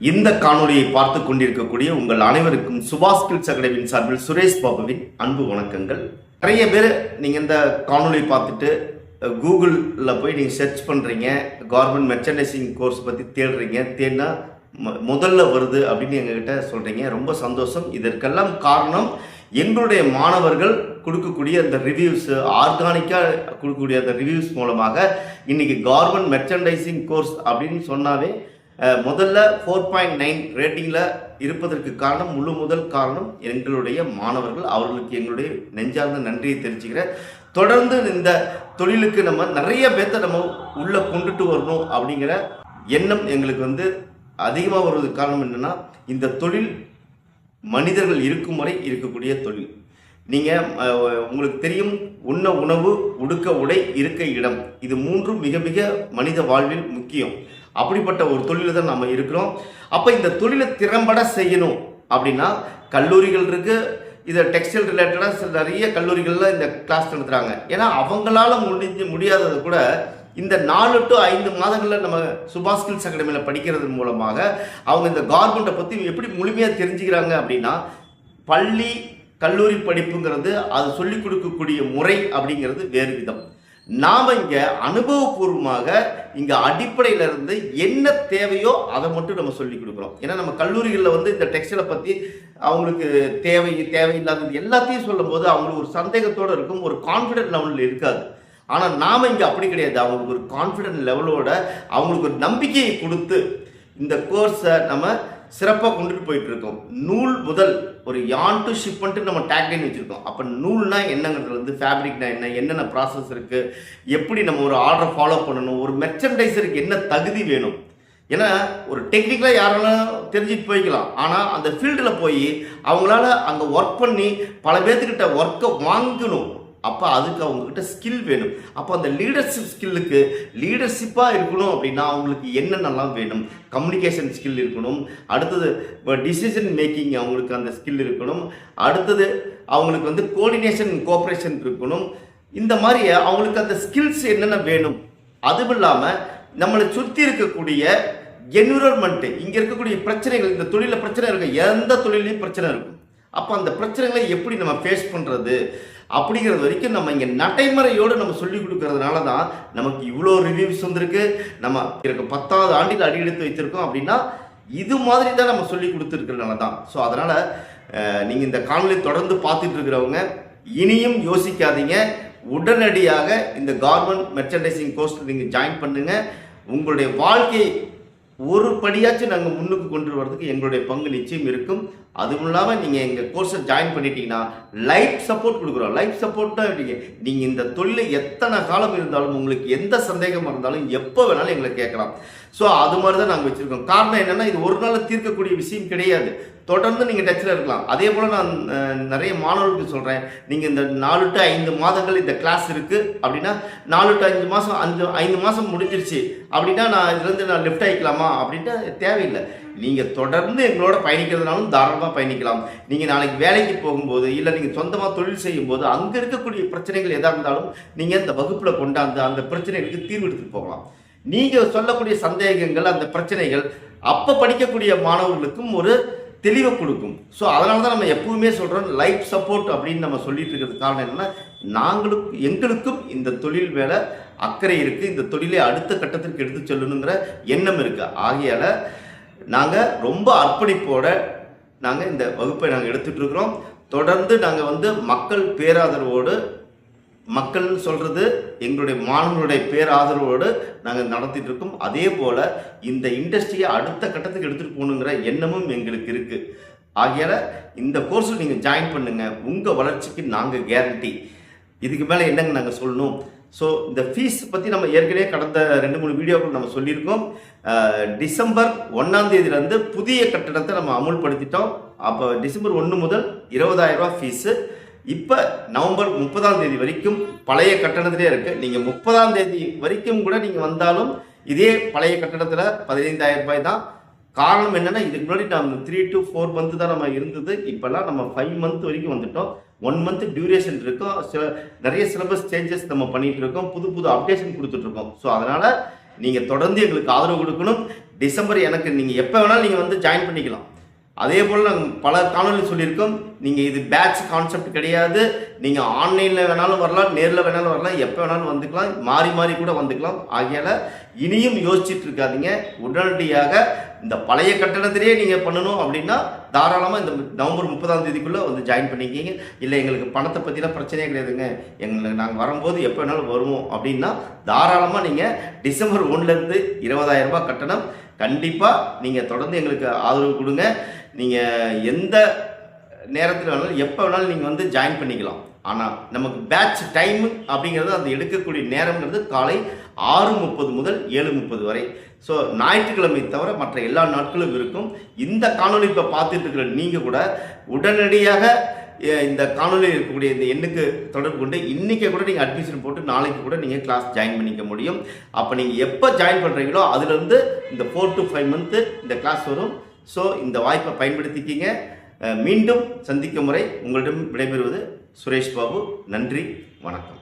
இந்த காணொளியை பார்த்து கொண்டிருக்கக்கூடிய உங்கள் அனைவருக்கும் சுபாஷ் ஸ்கில்ஸ் அகாடமியின் சார்பில் சுரேஷ் பாபுவின் அன்பு வணக்கங்கள். நிறைய பேர் நீங்கள் இந்த காணொளியை பார்த்துட்டு கூகுளில் போய் நீங்கள் சர்ச் பண்ணுறீங்க கவர்மெண்ட் மெர்ச்சன்டைசிங் கோர்ஸ் பற்றி தேடுறீங்க தேடினா முதல்ல வருது அப்படின்னு எங்ககிட்ட சொல்கிறீங்க ரொம்ப சந்தோஷம். இதற்கெல்லாம் காரணம் எங்களுடைய மாணவர்கள் கொடுக்கக்கூடிய அந்த ரிவ்யூஸ் ஆர்கானிக்காக கொடுக்கக்கூடிய அந்த ரிவ்யூஸ் மூலமாக இன்றைக்கி கவர்மெண்ட் மெர்ச்சன்டைசிங் கோர்ஸ் அப்படின்னு சொன்னாவே முதல்ல ஃபோர் பாயிண்ட் நைன் ரேட்டிங்கில் இருப்பதற்கு காரணம் முழு முதல் காரணம் எங்களுடைய மாணவர்கள். அவர்களுக்கு எங்களுடைய நெஞ்சார்ந்த நன்றியை தெரிஞ்சுக்கிறேன் தொடர்ந்து இந்த தொழிலுக்கு நம்ம நிறைய பேர்த்த நம்ம உள்ளே கொண்டுட்டு வரணும் அப்படிங்கிற எண்ணம் எங்களுக்கு வந்து அதிகமாக வருவதற்கு காரணம் என்னென்னா இந்த தொழில் மனிதர்கள் இருக்கும் வரை இருக்கக்கூடிய தொழில். நீங்கள் உங்களுக்கு தெரியும் உண்ண உணவு உடுக்க உடை இருக்க இடம். இது மூன்றும் மிக மிக மனித வாழ்வில் முக்கியம். அப்படிப்பட்ட ஒரு தொழிலில் தான் நம்ம இருக்கிறோம். அப்போ இந்த தொழிலை திறம்பட செய்யணும் அப்படின்னா கல்லூரிகள் இருக்குது இதை டெக்ஸ்டைல் ரிலேட்டடாக சில நிறைய கல்லூரிகளில் இந்த கிளாஸ் நடத்துகிறாங்க ஏன்னா அவங்களால முடிஞ்சு முடியாதது கூட இந்த நாலு டு ஐந்து மாதங்களில் நம்ம சுபாஷ் ஸ்கில்ஸ் அகாடமியில் படிக்கிறது மூலமாக அவங்க இந்த கார்மெண்ட்டை பற்றி எப்படி முழுமையாக தெரிஞ்சுக்கிறாங்க அப்படின்னா பள்ளி கல்லூரி படிப்புங்கிறது அது சொல்லிக் கொடுக்கக்கூடிய முறை அப்படிங்கிறது வேறு விதம். நாம் இங்கே அனுபவபூர்வமாக இங்கே அடிப்படையிலிருந்து என்ன தேவையோ அதை மட்டும் நம்ம சொல்லிக் கொடுக்குறோம். ஏன்னா நம்ம கல்லூரிகளில் வந்து இந்த டெக்ஸ்டைலை பற்றி அவங்களுக்கு தேவை தேவையில்லாதது எல்லாத்தையும் சொல்லும்போது அவங்களுக்கு ஒரு சந்தேகத்தோடு இருக்கும் ஒரு கான்ஃபிடென்ட் லெவலில் இருக்காது. ஆனால் நாம் இங்கே அப்படி கிடையாது. அவங்களுக்கு ஒரு கான்ஃபிடென்ட் லெவலோட அவங்களுக்கு ஒரு நம்பிக்கையை கொடுத்து இந்த கோர்ஸை நம்ம சிறப்பாக கொண்டுட்டு போயிட்டு இருக்கோம் நூல் முதல் ஒரு யான் டு ஷிப்மெண்ட்டு நம்ம டேக்லைன் வச்சுருக்கோம். அப்போ நூல்னா என்னங்கிறது வந்து ஃபேப்ரிக்னா என்ன என்னென்ன ப்ராசஸ் இருக்குது எப்படி நம்ம ஒரு ஆர்டரை ஃபாலோ பண்ணணும் ஒரு மெர்ச்சன்டைசருக்கு என்ன தகுதி வேணும். ஏன்னா ஒரு டெக்னிக்கலாக யாரெல்லாம் தெரிஞ்சுட்டு போய்க்கலாம். ஆனால் அந்த ஃபீல்டில் போய் அவங்களால அங்கே ஒர்க் பண்ணி பல பேர்த்துக்கிட்ட ஒர்க்கை வாங்கணும். அப்போ அதுக்கு அவங்கக்கிட்ட ஸ்கில் வேணும். அப்போ அந்த லீடர்ஷிப் ஸ்கில்லுக்கு லீடர்ஷிப்பாக இருக்கணும் அப்படின்னா அவங்களுக்கு என்னென்னலாம் வேணும்? கம்யூனிகேஷன் ஸ்கில் இருக்கணும். அடுத்தது இப்போ டிசிஷன் மேக்கிங் அவங்களுக்கு அந்த ஸ்கில் இருக்கணும். அடுத்தது அவங்களுக்கு வந்து கோஆர்டினேஷன் கோஆப்ரேஷன் இருக்கணும். இந்த மாதிரி அவங்களுக்கு அந்த ஸ்கில்ஸ் என்னென்ன வேணும்? அதுவும் இல்லாமல் நம்மளை சுற்றி இருக்கக்கூடிய என்விரான்மெண்ட்டு இங்கே இருக்கக்கூடிய பிரச்சனைகள் இந்த தொழிலில் பிரச்சனை இருக்கு எந்த தொழிலையும் பிரச்சனை இருக்கும். அப்போ அந்த பிரச்சனைகளை எப்படி நம்ம ஃபேஸ் பண்ணுறது அப்படிங்கிறது வரைக்கும் நம்ம இங்கே நடைமுறையோடு நம்ம சொல்லி கொடுக்கறதுனால தான் நமக்கு இவ்வளோ ரிவ்யூஸ் வந்திருக்கு. நம்ம இருக்க பத்தாவது ஆண்டில் அடி எடுத்து வைத்திருக்கோம் அப்படின்னா இது மாதிரி தான் நம்ம சொல்லி கொடுத்துருக்கிறதுனால தான் ஸோ அதனால் நீங்கள் இந்த காணொலி தொடர்ந்து பார்த்துட்டு இருக்கிறவங்க இனியும் யோசிக்காதீங்க. உடனடியாக இந்த கார்மெண்ட் மெர்ச்சன்டைசிங் கோர்ஸில் நீங்கள் ஜாயின் பண்ணுங்கள் உங்களுடைய வாழ்க்கை ஒரு படியாச்சும் நாங்கள் முன்னுக்கு கொண்டு வரதுக்கு எங்களுடைய பங்கு நிச்சயம் இருக்கும். அதுவும் இல்லாமல் நீங்கள் எங்கள் கோர்ஸை ஜாயின் பண்ணிட்டீங்கன்னா லைஃப் சப்போர்ட் கொடுக்குறோம். லைஃப் சப்போர்ட் தான் இருக்கீங்க. நீங்கள் இந்த தொழில் எத்தனை காலம் இருந்தாலும் உங்களுக்கு எந்த சந்தேகமாக இருந்தாலும் எப்போ வேணாலும் எங்களை கேட்கலாம். ஸோ அது மாதிரி தான் நாங்கள் வச்சுருக்கோம். காரணம் என்னென்னா இது ஒரு நாளில் தீர்க்கக்கூடிய விஷயம் கிடையாது. தொடர்ந்து நீங்கள் டச்சில் இருக்கலாம். அதே போல் நான் நிறைய மாணவர்களுக்கு சொல்கிறேன் நீங்கள் இந்த நாலு டு ஐந்து மாதங்கள் இந்த கிளாஸ் இருக்குது அப்படின்னா நாலு டு அஞ்சு மாதம் அஞ்சு ஐந்து மாதம் முடிஞ்சிருச்சு அப்படின்னா நான் இதுலேருந்து நான் லிஃப்ட் ஆகிக்கலாமா அப்படின்ட்டு தேவையில்லை. நீங்கள் தொடர்ந்து எங்களோட பயணிக்கிறதுனாலும் தாராளமாக பயணிக்கலாம். நீங்கள் நாளைக்கு வேலைக்கு போகும்போது இல்லை நீங்கள் சொந்தமாக தொழில் செய்யும்போது அங்கே இருக்கக்கூடிய பிரச்சனைகள் எதாக இருந்தாலும் நீங்கள் இந்த வகுப்பில் கொண்டாந்து அந்த பிரச்சனைகளுக்கு தீர்வு எடுத்துகிட்டு போகலாம். நீங்கள் சொல்லக்கூடிய சந்தேகங்கள் அந்த பிரச்சனைகள் அப்போ படிக்கக்கூடிய மாணவர்களுக்கும் ஒரு தெளிவை கொடுக்கும். ஸோ அதனால தான் நம்ம எப்பவுமே சொல்கிறோம் லைஃப் சப்போர்ட் அப்படின்னு நம்ம சொல்லிட்டு இருக்கிறது காரணம் என்னென்னா நாங்களும் எங்களுக்கும் இந்த தொழில் மேலே அக்கறை இருக்குது இந்த தொழிலை அடுத்த கட்டத்திற்கு எடுத்து செல்லணுங்கிற எண்ணம் இருக்குது ஆகையால் நாங்கள் ரொம்ப அர்ப்பணிப்போட நாங்கள் இந்த வகுப்பை நாங்கள் எடுத்துகிட்ருக்குறோம் இருக்கிறோம். தொடர்ந்து நாங்கள் வந்து மக்கள் பேராதரவோடு மக்கள் சொல்கிறது எங்களுடைய மாணவர்களுடைய பேராதரவோடு நாங்கள் நடத்திட்டு இருக்கோம். அதே போல் இந்த இண்டஸ்ட்ரியை அடுத்த கட்டத்துக்கு எடுத்துகிட்டு போகணுங்கிற எண்ணமும் எங்களுக்கு இருக்குது ஆகையால் இந்த கோர்ஸில் நீங்கள் ஜாயின் பண்ணுங்கள் உங்கள் வளர்ச்சிக்கு நாங்கள் கேரண்டி இதுக்கு மேலே என்னங்க நாங்கள் சொல்லணும்? ஸோ இந்த ஃபீஸ் பற்றி நம்ம ஏற்கனவே கடந்த ரெண்டு மூணு வீடியோக்கள் நம்ம சொல்லியிருக்கோம். டிசம்பர் ஒன்றாம் தேதியிலேருந்து புதிய கட்டணத்தை நம்ம அமுல்படுத்திட்டோம். அப்போ டிசம்பர் ஒன்று முதல் இருபதாயிரம் ஃபீஸு இப்போ நவம்பர் முப்பதாம் தேதி வரைக்கும் பழைய கட்டணத்திலே இருக்குது நீங்கள் முப்பதாம் தேதி வரைக்கும் கூட நீங்கள் வந்தாலும் இதே பழைய கட்டணத்தில் பதினைந்தாயிரம் ரூபாய் தான். காரணம் என்னென்னா இதுக்கு முன்னாடி நம்ம த்ரீ டு ஃபோர் மந்த்து தான் நம்ம இருந்தது. இப்போல்லாம் நம்ம ஃபைவ் மந்த் வரைக்கும் வந்துட்டோம். ஒன் மந்த் டியூரேஷன் இருக்கும். சில நிறைய சிலபஸ் சேஞ்சஸ் நம்ம பண்ணிகிட்டு இருக்கோம். புது புது அப்டேஷன் கொடுத்துட்ருக்கோம் ஸோ அதனால் நீங்கள் தொடர்ந்து எங்களுக்கு ஆதரவு கொடுக்கணும். டிசம்பர் எனக்கு நீங்கள் எப்போ வேணாலும் நீங்கள் வந்து ஜாயின் பண்ணிக்கலாம். அதே போல் நாங்கள் பல காணொலி சொல்லியிருக்கோம் நீங்கள் இது பேட்ச் கான்செப்ட் கிடையாது. நீங்கள் ஆன்லைனில் வேணாலும் வரலாம் நேரில் வேணாலும் வரலாம் எப்போ வேணாலும் வந்துக்கலாம் மாறி மாறி கூட வந்துக்கலாம். ஆகையால் இனியும் யோசிச்சுட்டு இருக்காதிங்க. உடனடியாக இந்த பழைய கட்டணத்திலேயே நீங்கள் பண்ணணும் அப்படின்னா தாராளமாக இந்த நவம்பர் முப்பதாம் தேதிக்குள்ளே வந்து ஜாயின் பண்ணிக்கிங்க. இல்லை எங்களுக்கு பணத்தை பற்றிலாம் பிரச்சனையே கிடையாதுங்க. எங்களுக்கு நாங்கள் வரும்போது எப்போ வேணாலும் வருவோம் அப்படின்னா தாராளமாக நீங்கள் டிசம்பர் ஒன்றுலேருந்து இருபதாயிரம் ரூபாய் கட்டணம் கண்டிப்பாக நீங்கள் தொடர்ந்து எங்களுக்கு ஆதரவு கொடுங்க. நீங்கள் எந்த நேரத்தில் வேணாலும் எப்போ வேணாலும் நீங்கள் வந்து ஜாயின் பண்ணிக்கலாம். ஆனால் நமக்கு பேட்ச் டைம் அப்படிங்கிறது அந்த எடுக்கக்கூடிய நேரங்கிறது காலை ஆறு முப்பது முதல் ஏழு முப்பது வரை. ஸோ ஞாயிற்றுக்கிழமை தவிர மற்ற எல்லா நாட்களும் இருக்கும். இந்த காணொலி இப்போ பார்த்துட்டு இருக்கிற நீங்கள் கூட உடனடியாக இந்த காணொலியில் இருக்கக்கூடிய இந்த எண்ணுக்கு தொடர்பு கொண்டு இன்றைக்கே கூட நீங்கள் அட்மிஷன் போட்டு நாளைக்கு கூட நீங்கள் கிளாஸ் ஜாயின் பண்ணிக்க முடியும். அப்போ நீங்கள் எப்போ ஜாயின் பண்ணுறீங்களோ அதுலேருந்து இந்த ஃபோர் டு ஃபைவ் மந்த்து இந்த கிளாஸ் வரும். ஸோ இந்த வாய்ப்பை பயன்படுத்திக்கிங்க. மீண்டும் சந்திக்கும் முறை உங்களிடம் விடைபெறுவது சுரேஷ் பாபு. நன்றி வணக்கம்.